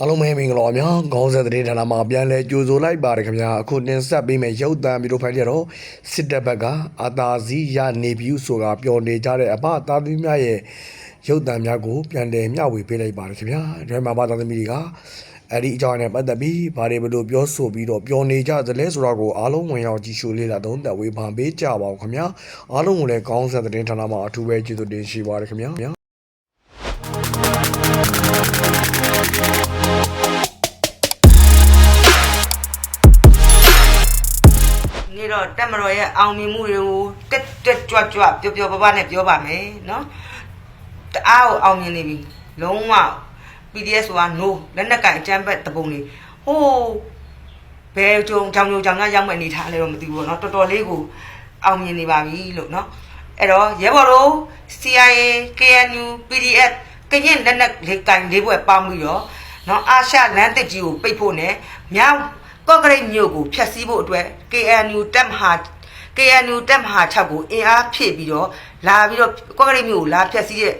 အားလုံးပဲမင်္ဂလာပါများခေါင်းဆက်တဲ့ဌာနမှာပြန်လဲကြိုဆိုလိုက်ပါတယ်ခင်ဗျာအခုတင်ဆက်ပေးမယ့်ရုပ်သံဗီဒီယိုဖိုင်တွေတော့စစ်တပ်ဘက်ကအာသာစီရနေပြီဆိုတာပျော်နေကြတဲ့အဖသားသမီးများရဲ့ရုပ်သံများကိုပြန်လည်မျှဝေပေးလိုက်ပါတယ်ခင်ဗျာဒရမာဘာသားသမီးတွေကအဲ့ဒီအကြောင်းနဲ့ပတ်သက်ပြီးဘာတွေဘယ်လိုပြောဆိုပြီးတော့ပျော်နေကြသလဲဆိုတော့ကိုအားလုံးဝင်ရောက်ကြည့်ရှုလေ့လာသုံးသပ်ဝေဖန်ပေးကြပါဦးခင်ဗျာအားလုံးကိုလည်းခေါင်းဆက်တဲ့ဌာနမှာအထူးပဲကျေးဇူးတင်ရှိပါတယ်ခင်ဗျာ နေ့တော့တက်မတော်ရဲ့အောင်မြင်မှုတွေကိုတက်တက်ကြွကြွပျော်ပျော်ပါပါနဲ့ပြောပါမယ်နော်တအားကိုအောင်မြင်နေပြီလုံးဝ PDF ဆိုတာ no လက်နက်ကင်အကြမ်းဖက်တပုံတွေဟိုးဘယ်ကြုံကြောင်ကြုံကြောင်ကရောက်မဲ့အနေထားလဲတော့မသိဘူးเนาะတော်တော်လေးကိုအောင်မြင်နေပါပြီလို့เนาะအဲ့တော့ရဲဘော်တို့ CIA KNU PDF ကရင်လက်နက်လေးကင်လေးဘွယ်ပေါင်းပြီးတော့เนาะအာရှလမ်းတစ်ကြီးကိုပိတ်ဖို့နဲ့မြောက် ကော့ကရိတ်မြို့ကိုဖျက်ဆီးဖို့အတွက် KNU တပ်မဟာ KNU တပ်မဟာ6ကိုအင်အားဖြည့်ပြီးတော့လာပြီးတော့ကော့ကရိတ်မြို့ကိုလာဖျက်ဆီးတဲ့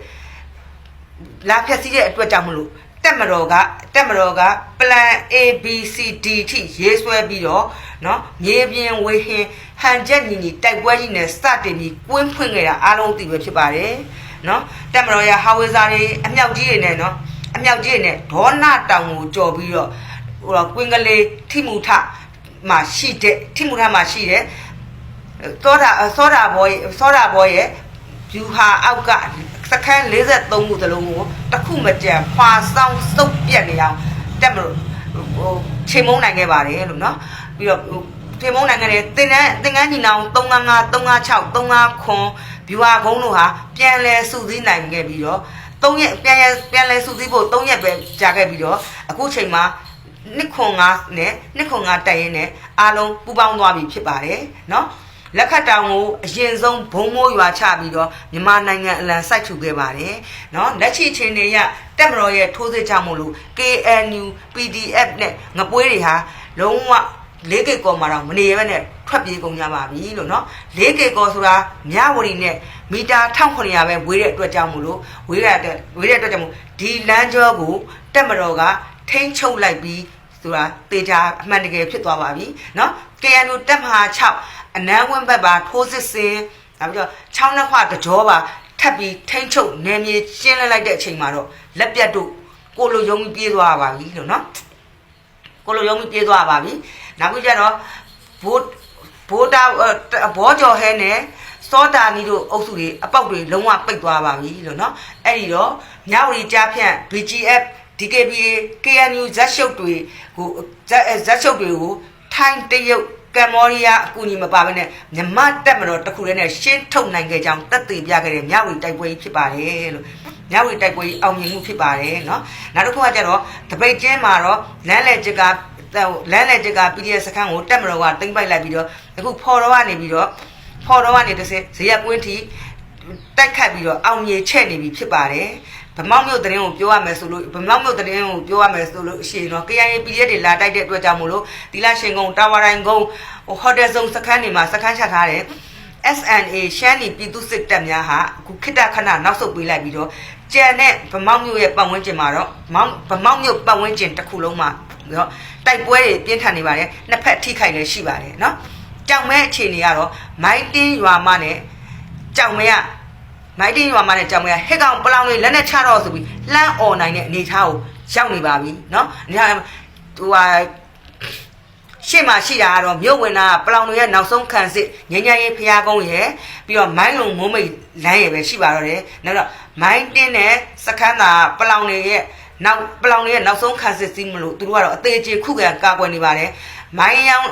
လာဖြတ်စည်းတဲ့အတွက်ကြောင့်မလို့တက်မတော်ကတက်မတော်က plan A B C D ထိရေးဆွဲပြီးတော့เนาะမြေပြင်ဝေဟင်ဟန်ချက်ညီညီတိုက်ပွဲကြီးနဲ့စတင်ပြီးကွင်းဖွင့်ခဲ့တာအားလုံးသိပဲဖြစ်ပါတယ်เนาะတက်မတော်ရဲ့ဟာဝေဇာတွေအမြောက်ကြီးတွေနဲ့เนาะအမြောက်ကြီးတွေနဲ့ဒေါနာတောင်ကိုကြော်ပြီးတော့ ဟိုတော့ကွင်းကလေးထိမှုထမှာရှိတဲ့ထိမှုထမှာရှိတဲ့သောတာသောတာဘောရဲ့သောတာဘောရဲ့ဖြူဟာအောက်ကစခန်း43ခုသလုံးကိုတစ်ခုမကြံခွာဆောင်စုပ်ပြက်နေအောင်တက်မလို့ဟိုချိန်မုံနိုင်ခဲ့ပါတယ်လို့နော်ပြီးတော့ချိန်မုံနိုင်ခဲ့တဲ့သင်္ကန်းသင်္ကန်းညီနောင်355 356 359ခွန်ဖြူဟာကုန်းတို့ဟာပြန်လဲစုစည်းနိုင်ခဲ့ပြီးတော့3ရက်ပြန်လဲပြန်လဲစုစည်းဖို့3ရက်ပဲကြာခဲ့ပြီးတော့အခုချိန်မှာ နှစ်ခွန်ငါနဲ့နှစ်ခွန်ငါတိုက်ရင်နဲ့အားလုံးပူပေါင်းသွားပြီဖြစ်ပါတယ်နော်လက်ခတ်တောင်ကိုအရင်ဆုံးဘုံမိုးရွာချပြီးတော့မြန်မာနိုင်ငံအလံစိုက်ထူခဲ့ပါတယ်။နော်လက်ချီချင်းတွေရတက်မတော်ရဲ့ထိုးစစ်ကြောင့်မို့လို့ KNU PDF နဲ့ငပွေးတွေဟာလုံးဝလေးကေကောမှာတော့မနေရဘဲနဲ့ထွက်ပြေးကုန်ကြပါပြီလို့နော်လေးကေကောဆိုတာမြဝတီနဲ့မီတာ1900ပဲဝေးတဲ့အတွက်ကြောင့်မို့လို့ဝေးတဲ့အတွက်ဝေးတဲ့အတွက်ကြောင့်မို့ဒီလမ်းကြောကိုတက်မတော်ကထိမ့်ချုပ်လိုက်ပြီး ဆိုတာတေချာအမှန်တကယ်ဖြစ်သွားပါပြီเนาะ KNU တက်မဟာ6အနန်းဝင်းဘက်ပါထိုးစစ်စင်နောက်ပြီးတော့ချောင်းနှခွတကြောပါထပ်ပြီးထိမ့်ချုပ်နယ်မြေရှင်းလင်းလိုက်တဲ့အချိန်မှာတော့လက်ပြတ်တို့ကိုလိုယုံပြီးပြေးသွားပါပြီလို့နော်ကိုလိုယုံပြီးပြေးသွားပါပြီနောက်ပြီးကြတော့ဘိုးဘိုးတာဘောကျော်ဟဲနဲ့စောတာနီတို့အုပ်စုတွေအပေါက်တွေလုံးဝပိတ်သွားပါပြီလို့နော်အဲ့ဒီတော့ညဝရီကြားဖြန့် BGF DKBA KNU ဇက်ရှုပ်တွေကိုဇက်ဇက်ရှုပ်တွေကိုထိုင်းတရုတ်ကမ္ဘောဒီးယားအကူအညီမပါဘဲနဲ့မြမတက်မတော်တစ်ခုတည်းနဲ့ရှင်းထုတ်နိုင်ခဲ့ကြောင်းတက်သေးပြခဲ့တဲ့မြဝတီတိုက်ပွဲကြီးဖြစ်ပါတယ်လို့မြဝတီတိုက်ပွဲကြီးအောင်မြင်မှုဖြစ်ပါတယ်เนาะနောက်တစ်ခုကကျတော့တပိတ်ကျင်းမှာတော့လမ်းလေချစ်ကလမ်းလေချစ်က PDF စခန်းကိုတက်မတော်ကတင်ပိုက်လိုက်ပြီးတော့အခုဖော်တော်ကနေပြီးတော့ဖော်တော်ကနေတစ်စက်ဇရက်ကွင်းထိတိုက်ခတ်ပြီးတော့အောင်မြေချက်နေပြီဖြစ်ပါတယ် ဗမောက်မြို့တရင်ကိုပြောရမယ်ဆိုလို့ဗမောက်မြို့တရင်ကိုပြောရမယ်ဆိုလို့ရှိရင်တော့ KIA PDF တွေလာတိုက်တဲ့အတွက်ကြောင့်မို့လို့ဒီလရှင်ကုန်းတာဝါတိုင်းကုန်းဟိုဟိုတယ်ဆောင်စခန်းတွေမှာစခန်းချထားတယ် SNA ရှမ်းနီပြည်သူစစ်တပ်များဟာအခုခိတ္တခဏနောက်ဆုတ်ပေးလိုက်ပြီးတော့ကြံတဲ့ဗမောက်မြို့ရဲ့ပတ်ဝန်းကျင်မှာတော့မောင်ဗမောက်မြို့ပတ်ဝန်းကျင်တစ်ခုလုံးမှာတော့တိုက်ပွဲတွေပြင်းထန်နေပါတယ်နှစ်ဖက်ထိခိုက်လည်းရှိပါတယ်เนาะကြောင်မဲအခြေအနေကတော့မိုင်းတင်းရွာမနဲ့ကြောင်မဲက မိုင်းတင်းရွာမနဲ့ကြောင်မဲကဟက်ကောင်ပလောင်လေးလက်နဲ့ချတော့ဆိုပြီးလှမ်းអော်နိုင်တဲ့အနေအထားကိုရောက်နေပါပြီเนาะအနေထားဟိုဟာ ရှေ့မှာရှိတာကတော့မြို့ဝင်တာပလောင်တွေရဲ့နောက်ဆုံးခံစစ်ငញ្ញရေးဖျားကုန်းရယ်ပြီးတော့မိုင်းလုံမိုးမိတ်လမ်းရယ်ပဲရှိပါတော့တယ်နောက်တော့မိုင်းတင်းတဲ့စခန်းသာပလောင်တွေရဲ့နောက်ပလောင်တွေရဲ့နောက်ဆုံးခံစစ်စီးမလို့သူတို့ကတော့အသေးချေခုခံကာကွယ်နေပါတယ်မိုင်းရောင်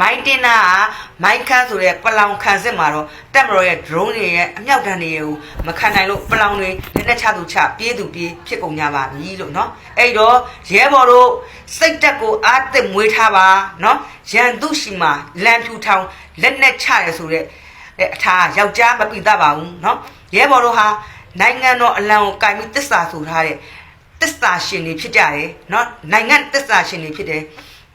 မိုင်းတင်နာကမိုင်းခန်းဆိုတဲ့ပလောင်ခံစစ်မှာတော့တက်မတော်ရဲ့ drone တွေရဲ့အမြောက်တန်းတွေကိုမခံနိုင်လို့ပလောင်တွေလက်လက်ချသူချပြေးသူပြေးဖြစ်ကုန်ကြပါပြီလို့နော်အဲ့တော့ရဲဘော်တို့စိတ်တက်ကိုအားသစ်မွေးထားပါနော်ရန်သူရှိမှာလမ်းထူထောင်လက်လက်ချရဆိုတဲ့အထာယောက်ျားမပိတတ်ပါဘူးနော်ရဲဘော်တို့ဟာနိုင်ငံတော်အလံကိုကင်ပြီးတစ္ဆာဆိုထားတဲ့တစ္ဆာရှင်တွေဖြစ်ကြတယ်နော်နိုင်ငံတစ္ဆာရှင်တွေဖြစ်တယ်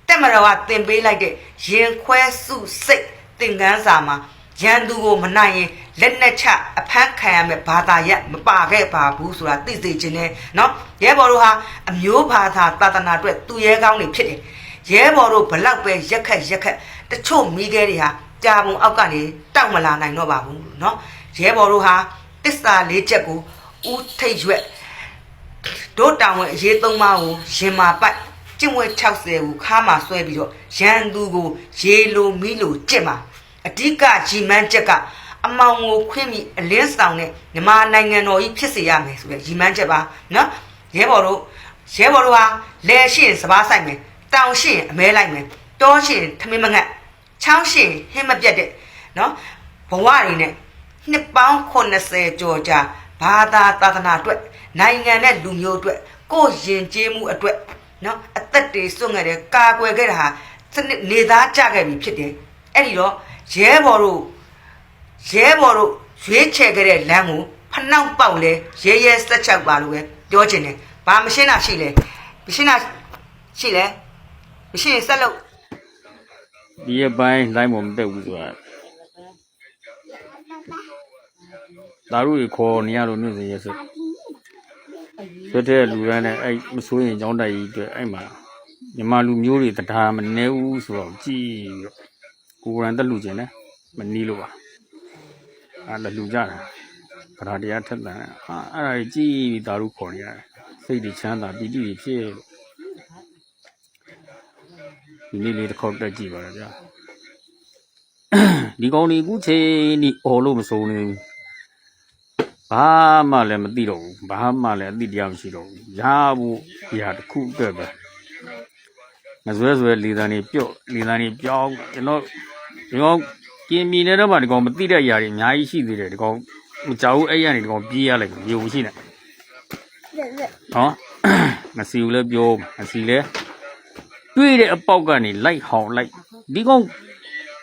တက်မတော်ကတင်ပေးလိုက်တဲ့ရင်ခွဲစုစိတ်သင်ကန်းစာမှာ ရန်သူကိုမနိုင်ရင်လက်နဲ့ချအဖမ်းခံရမယ်ဘာသာရက်မပါခဲ့ပါဘူးဆိုတာသိစေခြင်းနဲ့เนาะရဲဘော်တို့ဟာအမျိုးဘာသာသာသနာအတွက်သူရဲကောင်းတွေဖြစ်တယ်ရဲဘော်တို့ဘလောက်ပဲရက်ခက်ရက်ခက်တချို့မိခဲတွေဟာကြာပုံအောက်ကနေတောက်မလာနိုင်တော့ပါဘူးเนาะရဲဘော်တို့ဟာတစ္ဆာလေးချက်ကိုဦးထိတ်ရွက် တို့တောင်ဝင်အရေးသုံးပါးကိုရင်မာပိုက် ကျင့်ဝဲ60ကိုခါမှာဆွဲပြီးတော့ရန်သူကိုရေလိုမီလိုကြက်မှာအဓိကကြီးမန်းချက်ကအမောင်ကိုခွင့်ပြီးအလင်းဆောင်တဲ့မြန်မာနိုင်ငံတော်ကြီးဖြစ်စေရမယ်ဆိုတဲ့ကြီးမန်းချက်ပါနော်ရဲဘော်တို့ရဲဘော်တို့ဟာလဲရှိရင်စပားဆိုင်မယ်တောင်ရှိရင်အမဲလိုက်မယ်တောရှိရင်ထမင်းမငတ်ချောင်းရှိရင်ဟင်းမပြတ်တဲ့နော်ဘဝတွေနဲ့နှစ်ပေါင်း80ကျော်ကြာဘာသာသာသနာအတွက်နိုင်ငံနဲ့လူမျိုးအတွက်ကိုယ်ယဉ်ကျေးမှုအတွက် နော်အသက်တွေစွန့်ခဲ့တယ်ကာကွယ်ခဲ့တာဟာစနစ်နေသားကြခဲ့ပြီဖြစ်တယ်အဲ့ဒီတော့ရဲဘော်တို့ရဲဘော်တို့ရွေးချယ်ခဲ့တဲ့လမ်းကိုဖနှောက်ပေါက်လဲရဲရဲစက်ချက်ပါလို့ပဲပြောချင်တယ်ဘာမရှင်းတာရှိလဲမရှင်းတာရှိလဲမရှင်းရင်ဆက်လို့ဒီရဲ့ပိုင်းလိုင်းပေါ်မတက်ဘူးဆိုတာဒါတို့ကြီးခေါ်နေရလို့နေစေရဆို ဆွတ်တဲ့လူရမ်းနဲ့အဲ့မစိုးရင်ကြောင်းတိုက်ကြီးအတွက်အဲ့မှာမြန်မာလူမျိုးတွေတရားမနေဘူးဆိုတော့ကြည်ပြီးတော့ကိုယ်ရန်တက်လူကျင်တယ်မနီးလို့ပါအဲ့ဒါလူကြတာဗราတရားထက်တန်အာအဲ့ဒါကြီးကြည်ပြီးဒါတို့ခေါ်နေရတယ်စိတ်တွေချမ်းသာပီတိတွေဖြစ်လို့ ဒီနေ့လေးတစ်ခေါက်တက်ကြည့်ပါရဗျာဒီကောင်ဒီအခုချိန်ဒီអော်လို့မစိုးနေဘူး ဘာမှလည်းမသိတော့ဘူးဘာမှလည်းအသိတရားမရှိတော့ဘူးရဖို့ဒီဟာတစ်ခုအတွက်ပဲငဇွဲဇွဲလေတန်းနေပြုတ်လေတန်းနေပြောင်းကျွန်တော်ဒီကောင်ကင်းမီနေတဲ့မှာဒီကောင်မသိတဲ့အရာတွေအများကြီးရှိသေးတယ်ဒီကောင်မကြောက်ဘူးအဲ့ရနေဒီကောင်ပြေးရလိုက်ပြီရုပ်ရှိနေနော်မစီဘူးလည်းပြောမစီလည်းတွေ့တဲ့အပေါက်ကနေလိုက်ဟောင်လိုက်ဒီကောင်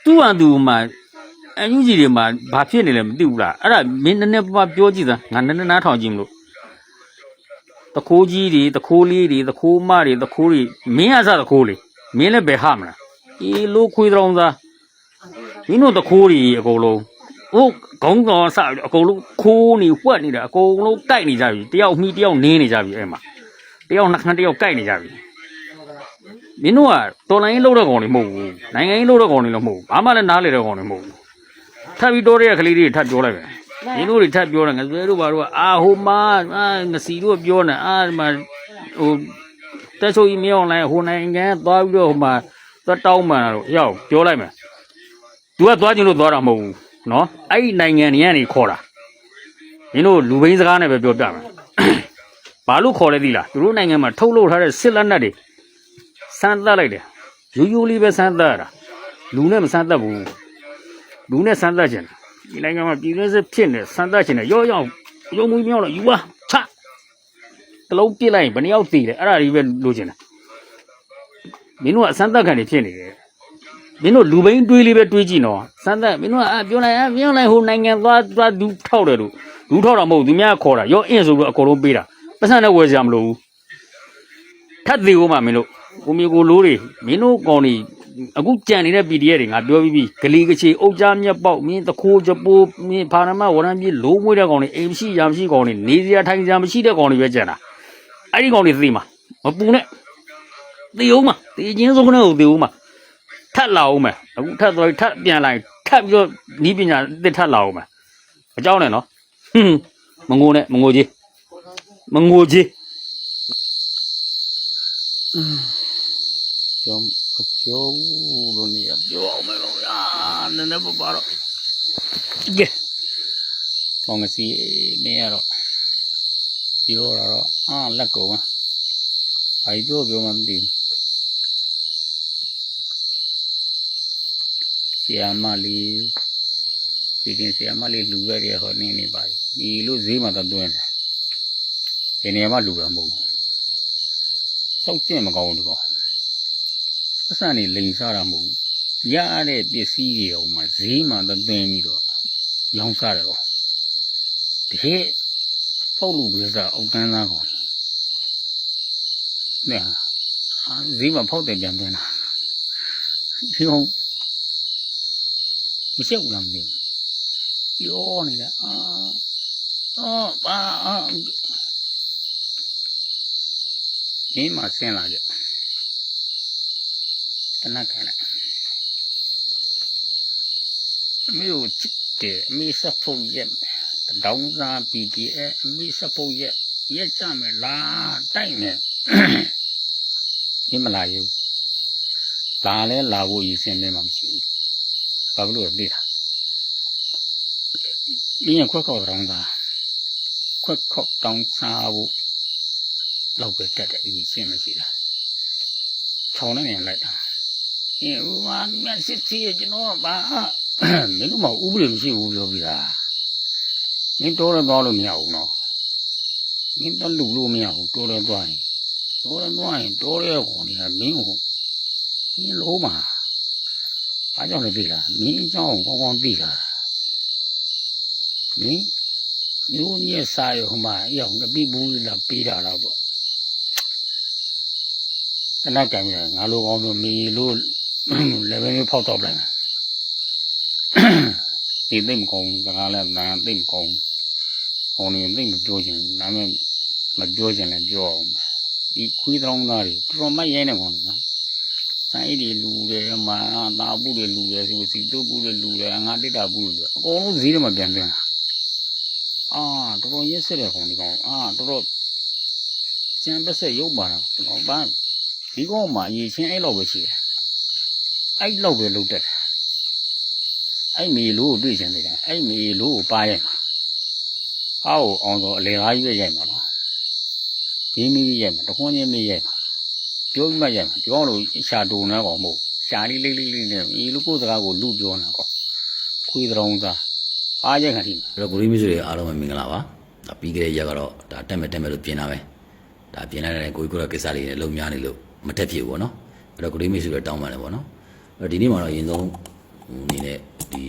သူ့ဟာသူမှ အန်ယူကြီးတွေမှာဘာဖြစ်နေလဲမသိဘူးလားအဲ့ဒါမင်းနည်းနည်းပါးပါးပြောကြည့်စမ်းငါနည်းနည်းနားထောင်ကြည့်မလို့တခိုးကြီးတွေတခိုးလေးတွေတခိုးမတွေတခိုးတွေမင်းအစတခိုးလေးမင်းလည်းဘယ်ဟာမလားအေးလို့ခွေးတောင်သားမင်းတို့တခိုးတွေအကုန်လုံးဟုတ်ခေါင်းကောင်စပြီးအကုန်လုံးခိုးနေဝှက်နေတာအကုန်လုံးကြိုက်နေကြပြီတယောက်မှီတယောက်နင်းနေကြပြီအဲ့မှာတယောက်နှစ်ခမ်းတယောက်ကြိုက်နေကြပြီမင်းတို့ကတော်လိုင်းလှုပ်တဲ့ကောင်တွေမဟုတ်ဘူးနိုင်ငံရေးလှုပ်တဲ့ကောင်တွေလည်းမဟုတ်ဘူးဘာမှလည်းနားလေတဲ့ကောင်တွေမဟုတ်ဘူး ထပ်ပြီးတော်တဲ့ကလေးတွေထပ်ပြောလိုက်ပဲမင်းတို့တွေထပ်ပြောတယ်ငါစွဲတို့ဘာတို့ကအာဟိုမာအာငစီတို့ပြောနေအာဒီမှာဟိုတက်ချိုကြီးမင်းအောင်လိုင်းဟိုနိုင်ငံသွားပြီးတော့ဟိုမှာသွားတောင်းမှန်တာတော့ရောက်ပြောလိုက်မယ် तू ကသွားခြင်းလို့သွားတာမဟုတ်ဘူးနော်အဲ့ဒီနိုင်ငံတွေကနေခေါ်တာမင်းတို့လူဘိန်းစကားနဲ့ပဲပြောပြမယ်ဘာလို့ခေါ်လဲသိလားသူတို့နိုင်ငံမှာထုတ်လုပ်ထားတဲ့စစ်လက်နက်တွေစမ်းသပ်လိုက်တယ်ရိုးရိုးလေးပဲစမ်းသပ်ရတာလူနဲ့မစမ်းသပ်ဘူး လူနဲ့စမ်းသပ်ခြင်းဒီနိုင်ငံမှာပြည်တွင်းစစ်ဖြစ်နေစမ်းသပ်ခြင်းနဲ့ရော့ရော့ရုံမူမြောက်တော့ယူပါချတလုံးပြစ်လိုက်ရင်ဘယ်နှယောက်သေးလဲအဲ့ဒါကြီးပဲလိုချင်တယ်မင်းတို့ကအစမ်းသပ်ခံနေဖြစ်နေတယ်မင်းတို့လူဘိန်းတွေးလေးပဲတွေးကြည့်နော်စမ်းသပ်မင်းတို့ကအပြောလိုက်အပြောလိုက်ဟိုနိုင်ငံသွားသွားဒူးထောက်တယ်လို့ဒူးထောက်တာမဟုတ်ဘူးသူများခေါ်တာရော့အင်းဆိုပြီးတော့အကုန်လုံးပေးတာပတ်စံနဲ့ဝယ်ကြမလို့ဘူးထပ်သေးဦးမှာမင်းတို့ကိုမျိုးကိုလိုးတွေမင်းတို့ကောင်တွေ အခုကြံနေတဲ့ PDF တွေငါပြောပြီးပြီဂလီကချေအုတ်ကြားမြက်ပေါက်မင်းတခိုးချပိုးမင်းဖာနမဝရံပြေလိုးမွေးတဲ့ကောင်တွေအိမ်မရှိရမရှိကောင်တွေနေစရာထိုင်စရာမရှိတဲ့ကောင်တွေပဲကြံတာအဲ့ဒီကောင်တွေသိမှာမပူနဲ့သေဦးမှာသေချင်းဆုံးနဲ့ကိုသေဦးမှာထပ်လာဦးမယ်အခုထပ်သွားပြီးထပ်ပြန်လာရင်ထပ်ပြီးတော့နီးပညာတစ်ထပ်လာဦးမယ်အเจ้าနဲ့နော်ဟွန်းမငိုနဲ့မငိုကြီးမငိုကြီး ပြောမ ပြောဘူးလို့နေရပြောအောင်မယ်လို့အာနည်းနည်းပပါတော့ကဲကောင်းကစီမင်းရတော့ပြောတာတော့အာလက်ကုန်ပါဘာပြောပြောမှမသိဘူးဆီယာမလေးဒီကင်ဆီယာမလေးလူရက်ရဟောနေနေပါပြီဒီလိုဈေးမှာတော့တွင်းတယ်ဒီနေရာမှာလူတာမဟုတ်ဘူးစောက်ကျင့်မကောင်းဘူးဒီကောင် ပတ်စံနေလိန်စားတာမဟုတ်ဘူးရတဲ့ပစ္စည်းတွေအောင်မှဈေးမှသသိမ်းပြီးတော့လောင်းစားတယ်တော့တကယ်ဖောက်လို့ပြစားအောက်တန်းသားကောင်နဲ့ဟာဈေးမှဖောက်တယ်ပြန်သွင်းတာဒီကောင်မရှက်ဘူးလားမသိဘူးပြောနေတာအာတော့ပါအာဒီမှာဆင်းလာကြ တနက်ခါနဲ့အမေကိုချစ်တယ်အမေစဖို့ရက်မယ်တောင်းစားပြီးပြီးအဲအမေစဖို့ရက်ရက်ကြမယ်လားတိုက်မယ်ဒီမလာယူလာလဲလာဖို့ရည်စင်နေမှမရှိဘူးဘာဖြစ်လို့လဲသိလားမင်းရခွက်ခေါက်တောင်းသားခွက်ခေါက်တောင်းစားဖို့လောက်ပဲတက်တယ်အရင်ရှင်းမရှိလားခြောင်းနဲ့နေလိုက်တာ အင်းဦးမမျက်စစ်စီကျွန်တော်ဘာမင်းတို့မဥပဒေမရှိဘူးပြောပြီးသားမင်းတော်ရသွားလို့မရဘူးနော်မင်းတော့လူလို့မရဘူးတော်ရသွားရင်တော်ရသွားရင်တော်ရခေါ်နေတာမင်းကိုမင်းလုံးမှာဘာကြောင့်လဲသိလားမင်းအကြောင်းကောင်းကောင်းသိလား你မျိုးမြက်စားရဟိုမှာအရောက်ငပိဘူးလာပေးတာတော့ပေါ့တနက်ကံမြငါလိုကောင်းဆိုမီလို့ လည်းပဲမျိုးဖောက်တော့ပြန်ဒီသိမ့်မကောင်းစကားလည်းနာသိမ့်မကောင်းကောင်းနေသိမ့်မပြောချင်ဒါမဲ့မပြောချင်လည်းပြောအောင်ဒီခွေးတောင်းသားတွေတော်တော်မရဲနေကောင်းနေနော်ဆိုင်ဒီလူတယ်မာတာဘူးတွေလူတယ်ဆိုစီတို့ဘူးတွေလူတယ်ငါတိတာဘူးတွေအကုန်လုံးဈေးတွေမှာပြန်သွင်းတာအာတော်တော်ရက်ဆက်တဲ့ကောင်ဒီကောင်အာတော်တော်ကျန်ပတ်ဆက်ရုပ်ပါတော့ဒီကောင်ဘာဒီကောင်မှအရေးချင်းအဲ့လောက်ပဲရှိတယ် အဲ့လောက်ပဲလုပ်တတ်တယ်အဲ့မီလို့ကိုတွေ့ချင်တယ်အဲ့မီလို့ကိုပါရိုက်မှာအောက်အောင်တော့အလေကားကြီးပဲရိုက်မှာနော်ဒီမီရိုက်မှာတခွန်းချင်းမီရိုက်မှာပြောပြီးမှရိုက်မှာဒီကောင်လိုရှာတူနေကောင်မဟုတ်ရှာလေးလေးလေးလေးနဲ့မီလို့ကိုယ်စကားကိုလူပြောနေတာကောခွေးတောင်သားအားရိုက်ခါထိအဲ့တော့ကိုရီမီဆိုတွေအားလုံးပဲမင်္ဂလာပါဒါပြီးခဲ့တဲ့ရက်ကတော့ဒါတက်မဲ့တက်မဲ့လို့ပြင်တာပဲဒါပြင်လိုက်တဲ့ကိုကြီးကိုရကိစ္စလေးတွေလုံများနေလို့မတက်ဖြစ်ဘူးပေါ့နော်အဲ့တော့ကိုရီမီဆိုတွေတောင်းပန်တယ်ပေါ့နော် အဲ့တော့ဒီနေ့မှာတော့အရင်ဆုံးဟိုအနေနဲ့ဒီ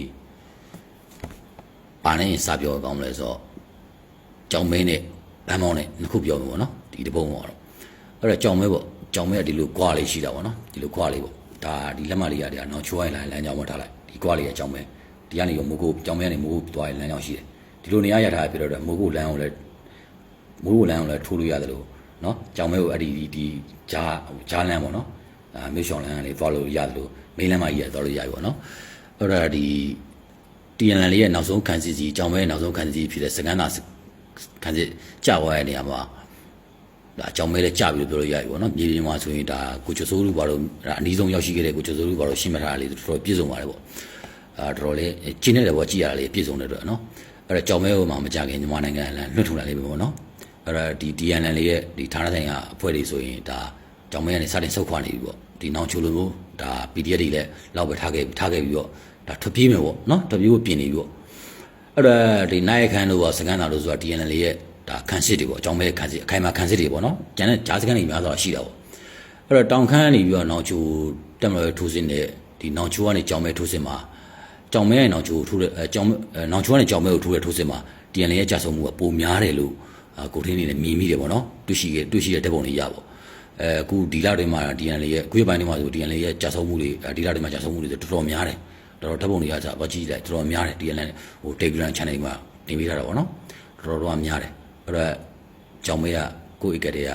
ပါနေရင်စပြောကောင်းမလဲဆိုတော့ကြောင်မင်းနဲ့ဗန်းမောင်းနဲ့နှစ်ခုပြောမှာပေါ့နော်ဒီတပုံပေါ့တော့အဲ့တော့ကြောင်မဲပေါ့ကြောင်မဲကဒီလိုကွာလေးရှိတာပေါ့နော်ဒီလိုကွာလေးပေါ့ဒါဒီလက်မလေးရတယ်နော်ချိုးရိုင်းလိုက်လမ်းကြောင်းမထားလိုက်ဒီကွာလေးကကြောင်မဲဒီကနေရောမိုးကိုကြောင်မဲကနေမိုးကိုသွားရင်လမ်းကြောင်းရှိတယ်ဒီလိုနေရာရထားပြတော့တော့မိုးကိုလမ်းအောင်လဲမိုးကိုလမ်းအောင်လဲထိုးလို့ရတယ်လို့နော်ကြောင်မဲကိုအဲ့ဒီဒီဒီဂျာဂျာလမ်းပေါ့နော်အာမေရှောင်းလမ်းကနေသွားလို့ရတယ်လို့ မေးလမ်းမကြီးရသွားလို့ရပြီပေါ့နော်အဲ့တော့ဒီ TNL လေးရဲ့နောက်ဆုံးခံစစ်စီကြောင်မဲရဲ့နောက်ဆုံးခံစစ်စီဖြစ်တဲ့စကန်သာခံစစ်ကြာသွားတဲ့နေရာမှာဒါကြောင်မဲလည်းကြာပြီလို့ပြောလို့ရပြီပေါ့နော်မြေပြင်မှာဆိုရင်ဒါကိုချစိုးလူဘာလို့ဒါအနည်းဆုံးရောက်ရှိခဲ့တဲ့ကိုချစိုးလူဘာလို့ရှင်းမထားတာလေးတော်တော်ပြည့်စုံပါတယ်ပေါ့အာတော်တော်လေးကျင်းနေတယ်ပေါ့ကြည်ရတာလေးပြည့်စုံတဲ့အတွက်နော်အဲ့တော့ကြောင်မဲဟိုမှာမကြခင်မြန်မာနိုင်ငံကလည်းလွတ်ထုံလာလိမ့်မယ်ပေါ့နော်အဲ့တော့ဒီ TNL လေးရဲ့ဒီဌာနဆိုင်ရာအဖွဲ့တွေဆိုရင်ဒါကြောင်မဲကနေစတင်ဆုတ်ခွာနေပြီပေါ့ ဒီနောင်ချိုလိုမျိုးဒါ PDF တွေလည်းလောက်ပဲထားခဲ့ထားခဲ့ပြီးတော့ဒါထွက်ပြေးမယ်ပေါ့နော်ထွက်ပြေးဖို့ပြင်နေပြီပေါ့အဲ့တော့ဒီနိုင်ခန်းတို့ကစကန်သားတို့ဆိုတာ DNL ရဲ့ဒါခန်းစစ်တွေပေါ့အကြောင်းမဲခန်းစစ်အခိုင်အမာခန်းစစ်တွေပေါ့နော်ကျန်တဲ့ဂျားစကန်တွေများစွာရှိတာပေါ့အဲ့တော့တောင်ခမ်းကနေပြီးတော့နောင်ချိုတက်မလို့ထိုးစင်းတဲ့ဒီနောင်ချိုကနေကြောင်မဲထိုးစင်းမှာကြောင်မဲရဲ့နောင်ချိုထိုးတဲ့အဲကြောင်မဲအဲနောင်ချိုကနေကြောင်မဲကိုထိုးတဲ့ထိုးစင်းမှာ DNL ရဲ့ကြာဆုံးမှုကပိုများတယ်လို့အာကိုထင်းနေနဲ့မြင်မိတယ်ပေါ့နော်တွေ့ရှိခဲ့တွေ့ရှိတဲ့ဓာတ်ပုံတွေရပေါ့ အဲအခုဒီလတွေမှာ DNL ရဲ့အခုရပိုင်းတွေမှာဆို DNL ရဲ့ကြာဆုံးမှုတွေအဲဒီလတွေမှာကြာဆုံးမှုတွေဆိုတော်တော်များတယ်တော်တော်ဓာတ်ပုံတွေကကြာဘာကြည့်လိုက်တော်တော်များတယ် DNL ဟို Telegram channel မှာတင်ပေးထားတာပေါ့နော်တော်တော်တော့များတယ်အဲ့တော့ကြောင်မေးကကိုယ့်ဧကတည်းက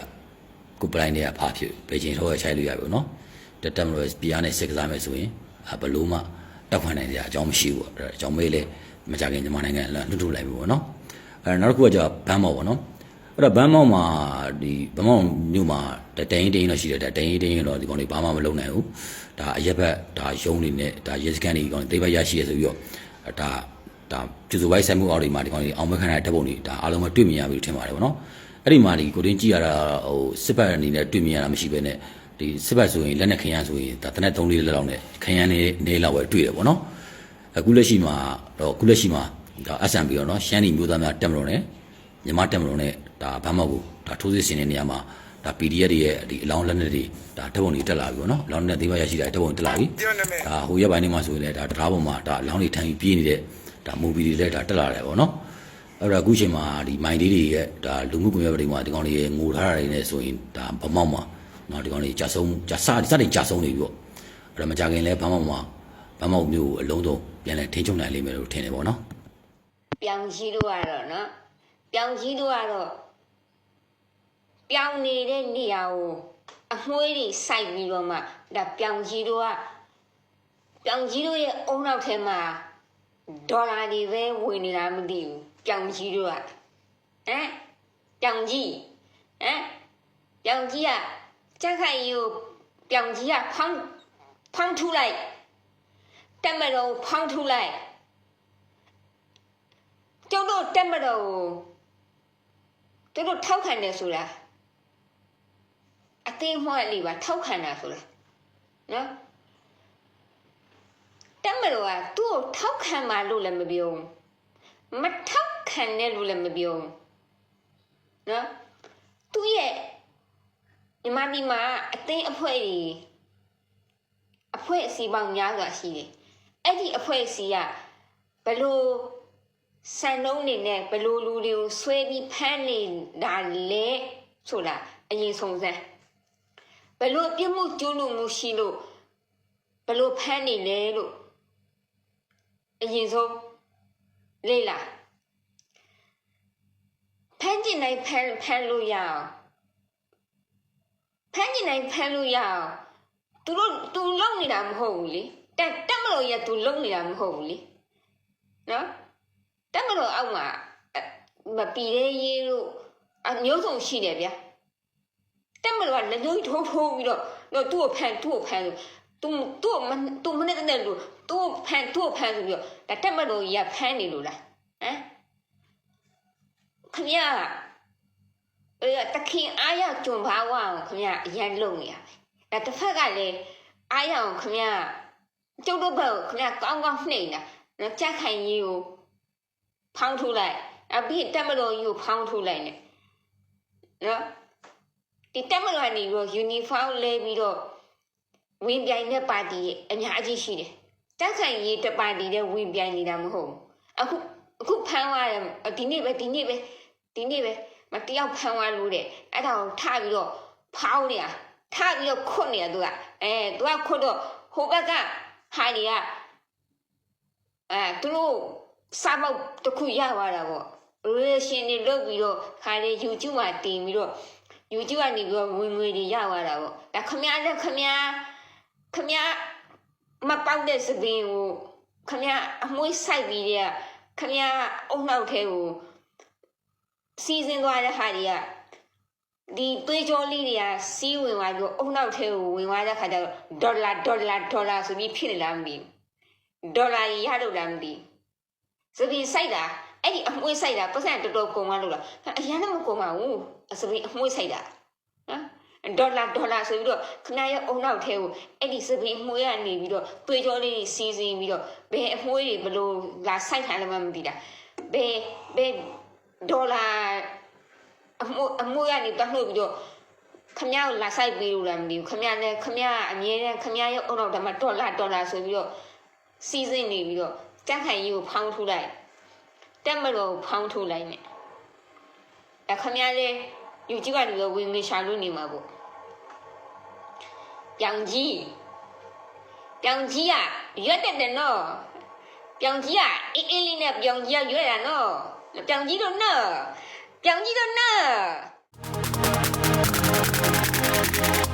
ကိုယ်ပလိုင်းတွေကဖားဖြစ်ဘယ်ချိန်ထောက်ရချိုက်လို့ရပြီပေါ့နော်တက်တက်မလို့ပြားနဲ့စစ်ကစားမယ်ဆိုရင်အဘလို့မှတောက်ခွန်နိုင်ကြအကြောင်းမရှိဘူးပေါ့အဲ့တော့ကြောင်မေးလည်းမကြခင်မြန်မာနိုင်ငံလွတ်ထုတ်လိုက်ပြီပေါ့နော်အဲ့နောက်တစ်ခုကကြာဘန်းမောက်ပေါ့နော် အဲ့တော့ဘန်းမောက်မှာဒီဘန်းမောက်မြို့မှာတတရင်တရင်တော့ရှိတယ်တတရင်တရင်တော့ဒီကောင်တွေဘာမှမလုပ်နိုင်ဘူးဒါအရက်ဘက်ဒါရုံးနေနဲ့ဒါရဲစကန်တွေဒီကောင်တွေသိပ်ပဲရရှိရဆိုပြီးတော့ဒါဒါကျူစုပိုင်းဆိုင်မှုအောက်တွေမှာဒီကောင်တွေအောင်မခံတဲ့ဓာတ်ပုံတွေဒါအားလုံးပဲတွေ့မြင်ရပြီထင်ပါတယ်ဗောနော်အဲ့ဒီမှာဒီကိုတင်းကြည့်ရတာဟိုစစ်ဘက်အနေနဲ့တွေ့မြင်ရတာမရှိဘဲနဲ့ဒီစစ်ဘက်ဆိုရင်လက်နဲ့ခရမ်းဆိုရင်ဒါတနက်3လေးလက်လောက်နဲ့ခရမ်းနေနေလောက်ပဲတွေ့တယ်ဗောနော်အခုလက်ရှိမှာတော့အခုလက်ရှိမှာဒါ SMB ရောနော်ရှမ်းပြည်မျိုးသားများတက်မလို့ ਨੇ မြန်မာတက်မလို့ ਨੇ ဒါဘာမှမဟုတ်ဘူးဒါထိုးစစ်ဆင်တဲ့နေရာမှာဒါ PDF တွေရဲ့ဒီအလောင်းလက်နက်တွေဒါတပ်ပုံတွေတက်လာပြီဗောနော်အလောင်းလက်နက်သေးပါရရှိတာတပ်ပုံတက်လာပြီဒါဟိုရက်ပိုင်းနေမှာဆိုရင်လည်းဒါတရားပေါ်မှာဒါအလောင်းတွေထမ်းပြီးပြေးနေတဲ့ဒါမူဗီတွေလည်းဒါတက်လာတယ်ဗောနော်အဲ့တော့အခုချိန်မှာဒီမိုင်လေးတွေရဲ့ဒါလူမှုကွန်ရက်တွေမှာဒီကောင်တွေရဲ့ငိုထားတာတွေနဲ့ဆိုရင်ဒါဗမောက်မှာနော်ဒီကောင်တွေကြာဆုံးကြာစစတင်ကြာဆုံးနေပြီဗောအဲ့တော့မကြခင်လဲဗမောက်မှာဗမောက်မျိုးကိုအလုံးစုံပြန်လဲထိန်းချုပ်နိုင်လိမ့်မယ်လို့ထင်တယ်ဗောနော်ပြောင်ကြီးတို့ကတော့နော်ပြောင်ကြီးတို့ကတော့ ပြောင်နေတဲ့နေရာကိုအမွှေးတွေစိုက်ပြီးတော့မှဒါပြောင်ကြီးတို့ကပြောင်ကြီးတို့ရဲ့အုံနောက်ထဲမှာဒေါ်လာတွေပဲဝင်နေတာမသိဘူးပြောင်ကြီးတို့ကဟမ်ပြောင်ကြီးဟမ်ပြောင်ကြီးကကြက်ခိုင်ကြီးကိုပြောင်ကြီးကဖောင်းဖောင်းထူလိုက်တက်မတော်ဖောင်းထူလိုက်ကျုပ်တို့တက်မတော်ကိုကျုပ်တို့ထောက်ခံတယ်ဆိုတာ အသေးမွှက်လေးပါထောက်ခံတာဆိုတာနော်တက်မတော်ကသူ့ကိုထောက်ခံပါလို့လည်းမပြောဘူးမထောက်ခံတယ်လို့လည်းမပြောဘူးနော်သူ့ရဲ့ညီမဒီမှာအသိအဖွဲကြီးအဖွဲအစီပေါင်းများစွာရှိတယ်အဲ့ဒီအဖွဲအစီကဘလို့စံနှုံးနေနဲ့ဘလို့လူတွေကိုဆွဲပြီးဖမ်းနေတာလဲဆိုတာအရင်ဆုံးစမ်း ဘလို့ပြစ်မှုကျူးလွန်မှုရှိလို့ဘလို့ဖမ်းနေလဲလို့အရင်ဆုံးလေ့လာဖမ်းကျင်နိုင်ဖမ်းဖမ်းလို့ရအောင်ဖမ်းကျင်နိုင်ဖမ်းလို့ရအောင်သူတို့သူလုံနေတာမဟုတ်ဘူးလေတက်တက်မလို့ရသူလုံနေတာမဟုတ်ဘူးလေနော်တက်မလို့အောက်မှာအမပီရဲရေးလို့အမျိုးစုံရှိတယ်ဗျာ တက်မလို့ကလက်ညှိုးထိုးထိုးပြီးတော့တော့သူ့ကိုဖန်သူ့ကိုဖန်ဆိုသူသူ့မသူမနဲ့တဲ့လူသူ့ဖန်သူ့ဖန်ဆိုပြီးတော့ဒါတက်မလို့ရဖန်နေလို့လားဟမ်ခမရအဲတခင်အားရကြုံပါဝအောင်ခမရအရန်လုံနေရပဲဒါတစ်ဖက်ကလည်းအားရအောင်ခမရကျုပ်တို့ဘက်ကိုခမရကောင်းကောင်းနှိမ့်တာနော်ကြက်ခိုင်ကြီးကိုဖောင်းထုတ်လိုက်အပြီးတက်မတော်ကြီးကိုဖောင်းထုတ်လိုက်နဲ့နော် ဒီတက်မတော်ကနေပြီးတော့ယူနီဖောင်းလဲပြီးတော့ဝင်ပြိုင်တဲ့ပါတီအများကြီးရှိတယ်တက်ဆိုင်ရေးတပါတီတဲ့ဝင်ပြိုင်နေတာမဟုတ်ဘူးအခုအခုဖမ်းသွားတယ်ဒီနေ့ပဲဒီနေ့ပဲဒီနေ့ပဲမတယောက်ဖမ်းသွားလို့တဲ့အဲ့ဒါကိုထပြီးတော့ဖောင်းနေတာထပြီးတော့ခွတ်နေတာသူကအဲသူကခွတ်တော့ဟိုဘက်ကဟာတွေကအဲသူတို့စားပေါက်တစ်ခုရသွားတာပေါ့ relation တွေလုပ်ပြီးတော့ခါလေ YouTube မှာတင်ပြီးတော့ YouTube ကနေပြီးတော့ဝင်ငွေတွေရသွားတာပေါ့ဒါခမရလက်ခမရခမရမပေါက်တဲ့စပင်းကိုခမရအမွှေးဆိုင်ပြီးတဲ့ခမရအုံနောက်ထဲကိုစီစဉ်သွားတဲ့ဟာတွေကဒီသွေးကြောလေးတွေကစီးဝင်သွားပြီးတော့အုံနောက်ထဲကိုဝင်သွားတဲ့ခါကျတော့ဒေါ်လာဒေါ်လာဒေါ်လာဆိုပြီးဖြစ်နေလားမသိဘူးဒေါ်လာကြီးရတော့လားမသိဘူးစပီစိုက်တာအဲ့ဒီအမွှေးစိုက်တာပတ်စံတော်တော်ကုန်သွားလို့လားအရန်တော့မကုန်ပါဘူး အစပီအမွှေးစိုက်တာနော်ဒေါ်လာဒေါ်လာဆိုပြီးတော့ခဏရဲ့အုံနောက်ထဲကိုအဲ့ဒီစပီအမွှေးကနေပြီးတော့သွေးကြောလေးတွေစီးစင်းပြီးတော့ဘယ်အမွှေးတွေဘလို့လာစိုက်ထားလဲမမသိတာဘယ်ဘယ်ဒေါ်လာအမွှေးအမွှေးကနေတနှုတ်ပြီးတော့ခမရကိုလာဆိုင်ပေးလို့လည်းမသိဘူးခမရနဲ့ခမရအမြဲတမ်းခမရရဲ့အုံနောက်ထဲမှာဒေါ်လာဒေါ်လာဆိုပြီးတော့စီးစင်းနေပြီးတော့ကြက်ခိုင်ကြီးကိုဖောင်းထုတ်လိုက်တက်မလို့ဖောင်းထုတ်လိုက်နဲ့အခမရလေ ယူကြည့်ကနေတော့ဝင်ငေရှာလို့နေမှာပေါ့ပြောင်ကြီးပြောင်ကြီးကရွက်တက်တယ်နော်ပြောင်ကြီးကအေးအေးလေးနဲ့ပြောင်ကြီးကရွက်တာနော်ပြောင်ကြီးတို့နော်ပြောင်ကြီးတို့နော်